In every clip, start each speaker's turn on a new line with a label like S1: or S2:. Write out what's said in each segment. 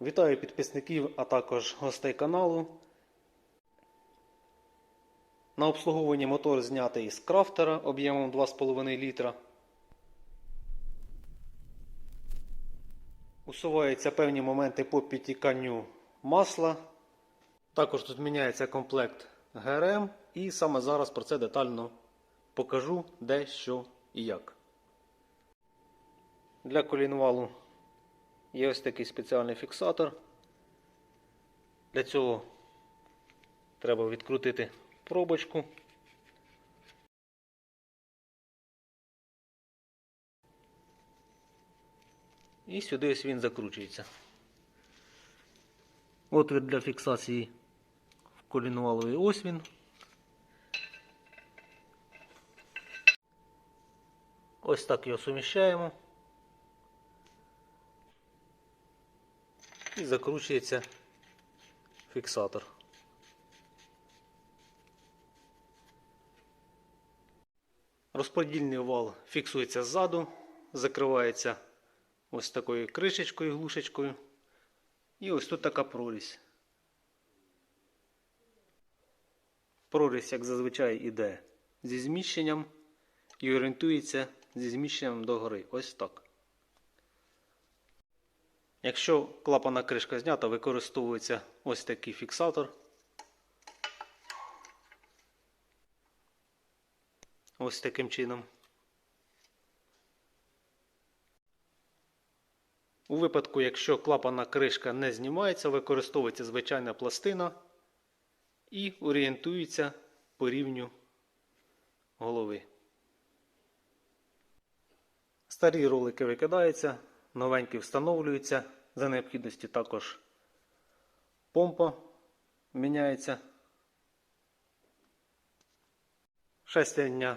S1: Вітаю підписників, а також гостей каналу. На обслуговуванні мотор знятий з крафтера об'ємом 2,5 літра. Усуваються певні моменти по підтіканню масла. Також тут міняється комплект ГРМ і саме зараз про це детально покажу де, що і як. Для колінвалу є ось такий спеціальний фіксатор. Для цього треба відкрутити пробочку. І сюди ось він закручується. Отвір для фіксації в колінваловий ось він. Ось так його суміщаємо. І закручується фіксатор. Розподільний вал фіксується ззаду, закривається ось такою кришечкою, глушечкою. І ось тут така прорізь. Прорізь, як зазвичай, іде зі зміщенням і орієнтується зі зміщенням догори. Ось так. Якщо клапана кришка знята, використовується ось такий фіксатор. Ось таким чином. У випадку, якщо клапана кришка не знімається, використовується звичайна пластина і орієнтується по рівню голови. Старі ролики викидаються, новенькі встановлюються. За необхідності також помпа міняється. Шестерня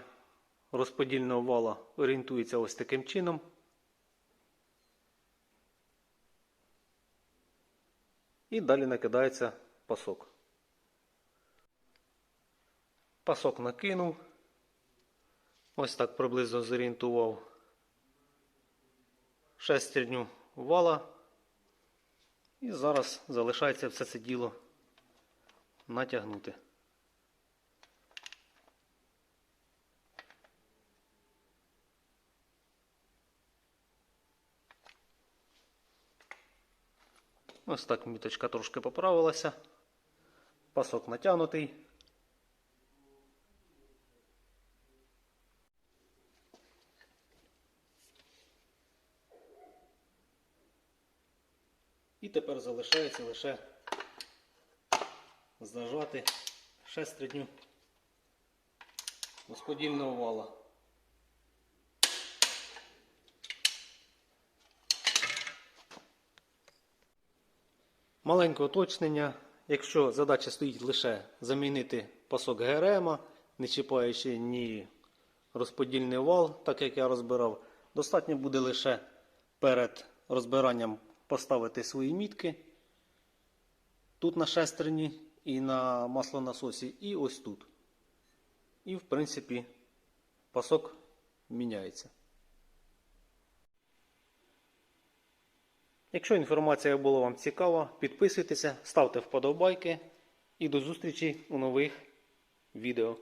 S1: розподільного вала орієнтується ось таким чином. І далі накидається пасок. Пасок накинув. Ось так приблизно зорієнтував шестерню вала. І зараз залишається все це діло натягнути. Ось так міточка трошки поправилася. Пасок натягнутий. І тепер залишається лише зажати шестерню розподільного вала. Маленьке уточнення. Якщо задача стоїть лише замінити пасок ГРМ, не чіпаючи ні розподільний вал, так як я розбирав, достатньо буде лише перед розбиранням поставити свої мітки тут на шестерні і на маслонасосі, і ось тут. І, в принципі, пасок міняється. Якщо інформація була вам цікава, підписуйтеся, ставте вподобайки і до зустрічі у нових відео.